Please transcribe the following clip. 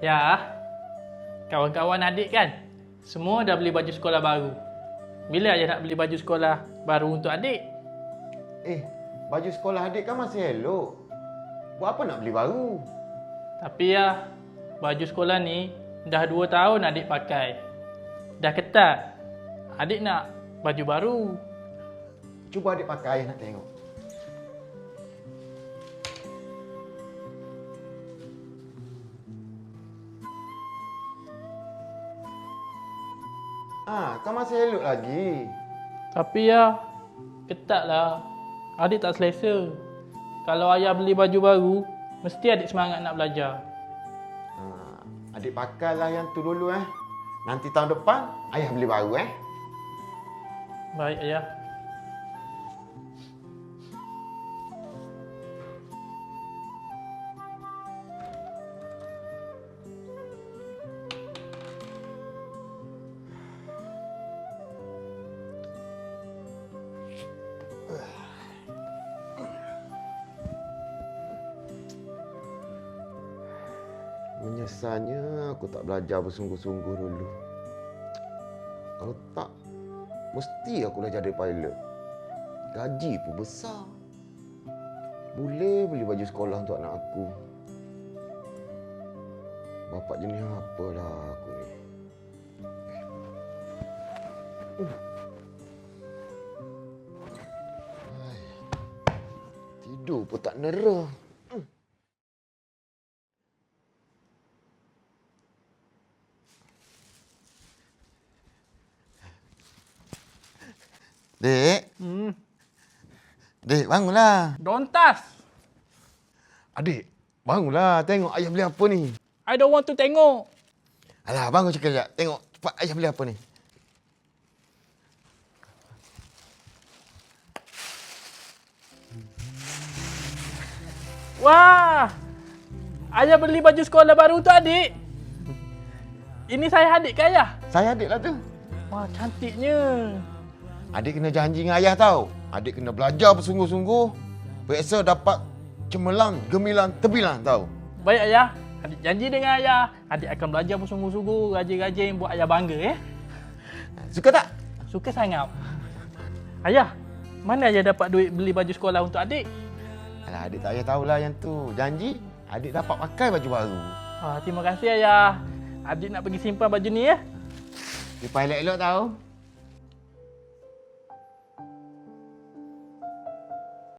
Ya, kawan-kawan adik kan? Semua dah beli baju sekolah baru. Bila ayah nak beli baju sekolah baru untuk adik? Eh, baju sekolah adik kan masih elok. Buat apa nak beli baru? Tapi ya, baju sekolah ni dah 2 tahun adik pakai. Dah ketat. Adik nak baju baru. Cuba adik pakai, nak tengok. Ah, kan masih elok lagi. Tapi ya, ketat lah. Adik tak selesa. Kalau ayah beli baju baru, mesti adik semangat nak belajar. Ah, adik pakailah yang tu dulu eh. Nanti tahun depan, ayah beli baru eh. Baik ayah. Menyesalnya aku tak belajar bersungguh-sungguh dulu. Kalau tak, mesti aku dah jadi pilot. Gaji pun besar. Boleh beli baju sekolah untuk anak aku. Bapak jenis apalah aku ni. Hai. Tidur pun tak nera. Dek, Hmm, dek bangunlah. dontas. Adik, bangunlah. Tengok ayah beli apa ni. I don't want to tengok. Alah, bangun sekejap. Tengok cepat ayah beli apa ni. Wah! Ayah beli baju sekolah baru untuk adik. Ini saya adik ke ayah? Saya adik lah tu. Wah, cantiknya. Adik kena janji dengan ayah tau. Adik kena belajar bersungguh-sungguh. Biasa dapat cemerlang, gemilang, tebilang tau. Baik ayah. Adik janji dengan ayah. Adik akan belajar bersungguh-sungguh, rajin-rajin buat ayah bangga ya. Suka tak? Suka sangat. Ayah, mana ayah dapat duit beli baju sekolah untuk adik? Alah, adik tak payah tahulah yang tu. Janji, adik dapat pakai baju baru. Wah, terima kasih ayah. Adik nak pergi simpan baju ni ya. Dia pilot elok tau.